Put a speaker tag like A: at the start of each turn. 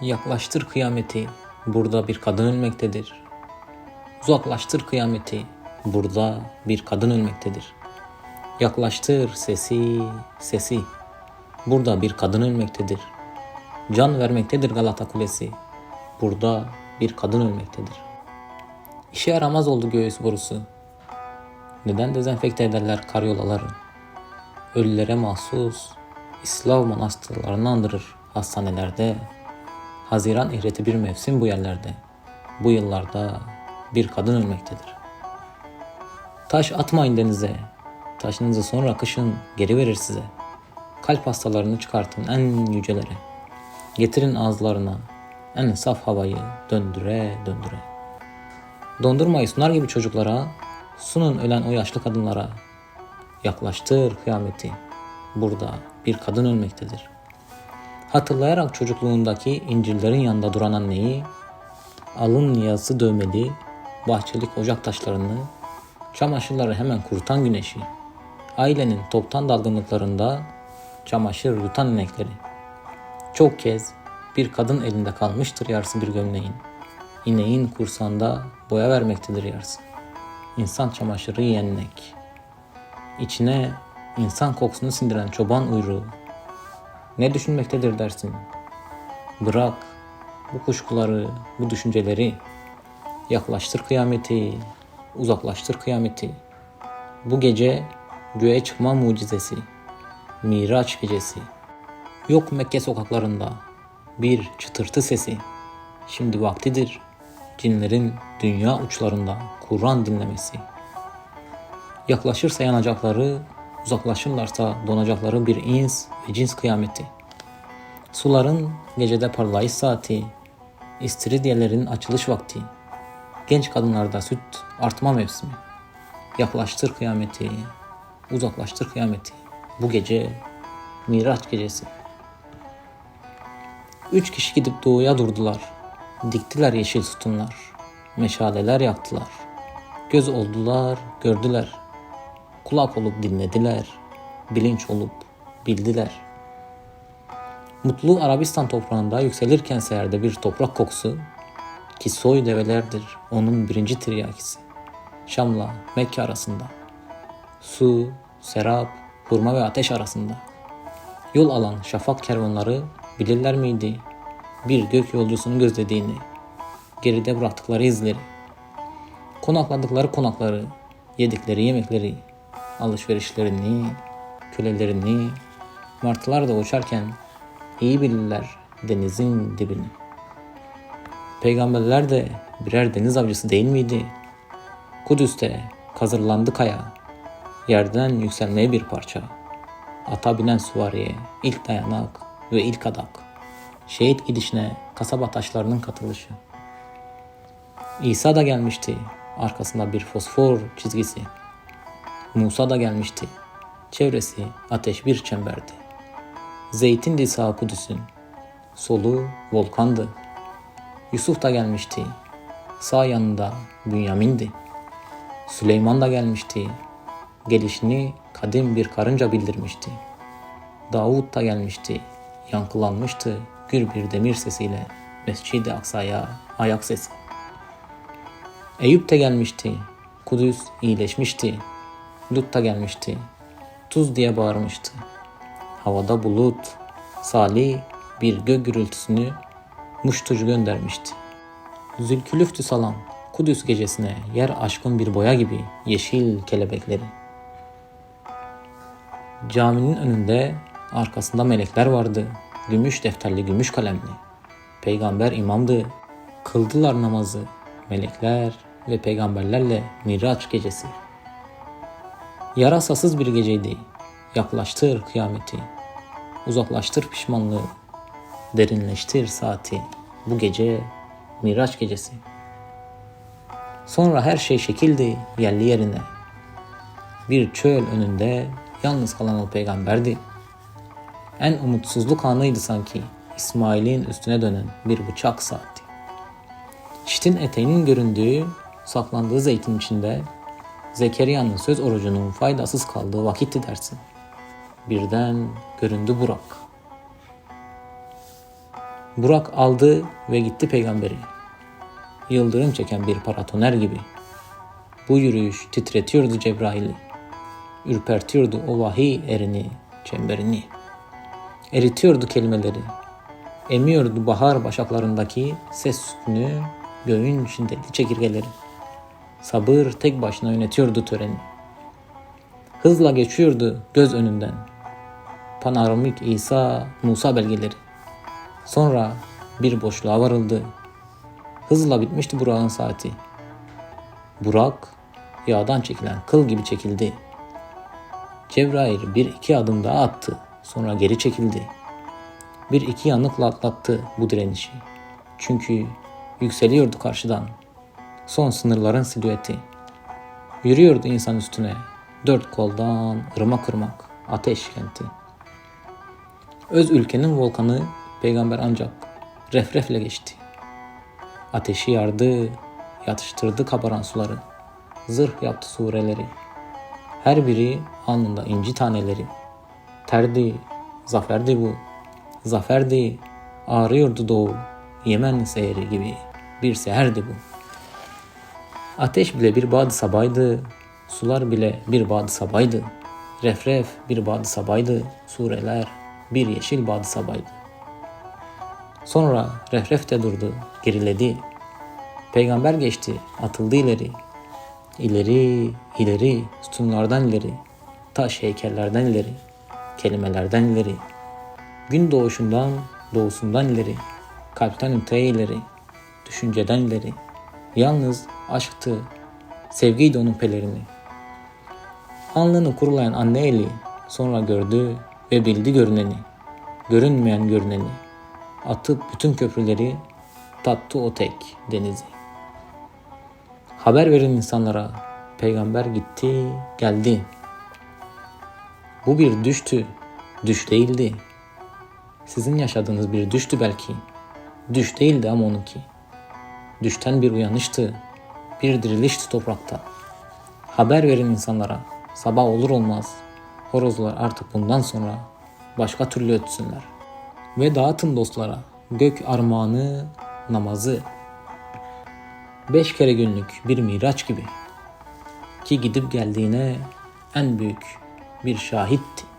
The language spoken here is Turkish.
A: Yaklaştır kıyameti, burada bir kadın ölmektedir. Uzaklaştır kıyameti, burada bir kadın ölmektedir. Yaklaştır sesi, sesi, burada bir kadın ölmektedir. Can vermektedir Galata Kulesi, burada bir kadın ölmektedir. İşe yaramaz oldu göğüs borusu. Neden dezenfekte ederler karyolaları? Ölülere mahsus İslav manastırlarını andırır hastanelerde. Haziran ihreti bir mevsim bu yerlerde. Bu yıllarda bir kadın ölmektedir. Taş atmayın denize. Taşınızı sonra kışın geri verir size. Kalp hastalarını çıkartın en yücelere. Getirin ağızlarına en saf havayı döndüre döndüre. Dondurmayı sunar gibi çocuklara, sunun ölen o yaşlı kadınlara. Yaklaştır kıyameti. Burada bir kadın ölmektedir. Hatırlayarak çocukluğundaki incirlerin yanında duran anneyi, alın niyazı dövmeli, bahçelik ocak taşlarını, çamaşırları hemen kurutan güneşi, ailenin toptan dalgınlıklarında çamaşır yutan inekleri. Çok kez bir kadın elinde kalmıştır yarısı bir gömleğin. İneğin kursağında boya vermektedir yarısı. İnsan çamaşırı yiyen inek. İçine insan kokusunu sindiren çoban uyruğu. Ne düşünmektedir dersin? Bırak bu kuşkuları, bu düşünceleri. Yaklaştır kıyameti, uzaklaştır kıyameti. Bu gece göğe çıkma mucizesi. Miraç gecesi. Yok Mekke sokaklarında bir çıtırtı sesi. Şimdi vaktidir cinlerin dünya uçlarında Kur'an dinlemesi. Yaklaşırsa yanacakları, uzaklaşırlarsa donacakları bir ins ve cins kıyameti. Suların gecede parlayış saati, istiridyelerin açılış vakti, genç kadınlarda süt artma mevsimi. Yaklaştır kıyameti, uzaklaştır kıyameti. Bu gece Miraç gecesi. Üç kişi gidip doğuya durdular. Diktiler yeşil sütunlar. Meşaleler yaktılar. Göz oldular, gördüler. Kulak olup dinlediler. Bilinç olup bildiler. Mutlu Arabistan toprağında yükselirken seyerde bir toprak kokusu ki soy develerdir onun birinci tiryakisi. Şam'la Mekke arasında. Su, serap, hurma ve ateş arasında. Yol alan şafak kervanları bilirler miydi bir gök yolcusunu gözlediğini, geride bıraktıkları izleri, konakladıkları konakları, yedikleri yemekleri, alışverişlerini, kölelerini, martılar da uçarken iyi bilirler denizin dibini. Peygamberler de birer deniz avcısı değil miydi? Kudüs'te kazırlandı kaya, yerden yükselmeye bir parça. Ata binen süvariye ilk dayanak ve ilk adak. Şehit gidişine kasaba taşlarının katılışı. İsa da gelmişti, arkasında bir fosfor çizgisi. Musa da gelmişti, çevresi ateş bir çemberdi. Zeytindi sağ Kudüs'ün, solu volkandı. Yusuf da gelmişti, sağ yanında Bünyamin'di. Süleyman da gelmişti, gelişini kadim bir karınca bildirmişti. Davut da gelmişti, yankılanmıştı gür bir demir sesiyle Mescid-i Aksa'ya ayak sesi. Eyüp de gelmişti, Kudüs iyileşmişti, Lut da gelmişti, tuz diye bağırmıştı. Havada bulut, Salih bir gök gürültüsünü muştucu göndermişti. Zülkülüftü salan Kudüs gecesine yer aşkın bir boya gibi yeşil kelebekleri. Caminin önünde arkasında melekler vardı. Gümüş defterli gümüş kalemli. Peygamber imamdı. Kıldılar namazı. Melekler ve peygamberlerle Miraç gecesi. Yarasasız bir geceydi. Yaklaştır kıyameti. Uzaklaştır pişmanlığı. Derinleştir saati. Bu gece Miraç gecesi. Sonra her şey şekildi yerli yerine. Bir çöl önünde yalnız kalan o peygamberdi. En umutsuzluk anıydı sanki İsmail'in üstüne dönen bir bıçak saati. Çitin eteğinin göründüğü, saklandığı zeytin içinde Zekeriya'nın söz orucunun faydasız kaldığı vakitti dersin. Birden göründü Burak. Burak aldı ve gitti peygamberi. Yıldırım çeken bir paratoner gibi. Bu yürüyüş titretiyordu Cebrail'i. Ürpertiyordu o vahiy erini, çemberini. Eritiyordu kelimeleri. Emiyordu bahar başaklarındaki ses sütünü, göğün şiddetli çekirgeleri. Sabır tek başına yönetiyordu töreni. Hızla geçiyordu göz önünden. Panoramik İsa, Musa belgeleri. Sonra bir boşluğa varıldı. Hızla bitmişti Burak'ın saati. Burak yağdan çekilen kıl gibi çekildi. Cebrail bir iki adım daha attı. Sonra geri çekildi. Bir iki yanıkla atlattı bu direnişi. Çünkü yükseliyordu karşıdan. Son sınırların silüeti. Yürüyordu insan üstüne. Dört koldan ırmak ırmak ateş kenti. Öz ülkenin volkanı peygamber ancak refrefle geçti. Ateşi yardı, yatıştırdı kabaran suları. Zırh yaptı sureleri. Her biri alnında inci taneleri. Terdi, zaferdi bu. Zaferdi, ağrıyordu doğu. Yemen seyri gibi bir seherdi bu. Ateş bile bir bağdı sabaydı. Sular bile bir bağdı sabaydı. Refref bir bağdı sabaydı. Sureler bir yeşil bağdı sabaydı. Sonra Refref de durdu, geriledi. Peygamber geçti, atıldı ileri. İleri, ileri, sütunlardan ileri, taş heykellerden ileri, kelimelerden ileri. Gün doğuşundan, doğusundan ileri, kalpten öteye ileri, düşünceden ileri. Yalnız aşktı, sevgiydi onun pelerini. Alnını kurulayan anne eli sonra gördü ve bildi görüneni, görünmeyen görüneni. Atıp bütün köprüleri tattı o tek denizi. Haber verin insanlara, peygamber gitti, geldi. Bu bir düştü, düş değildi. Sizin yaşadığınız bir düştü belki. Düş değildi ama onunki. Düşten bir uyanıştı, bir dirilişti toprakta. Haber verin insanlara, sabah olur olmaz. Horozlar artık bundan sonra başka türlü ötsünler. Ve dağıtın dostlara gök armağanı, namazı. Beş kere günlük bir miraç gibi. Ki gidip geldiğine en büyük bir şahitti.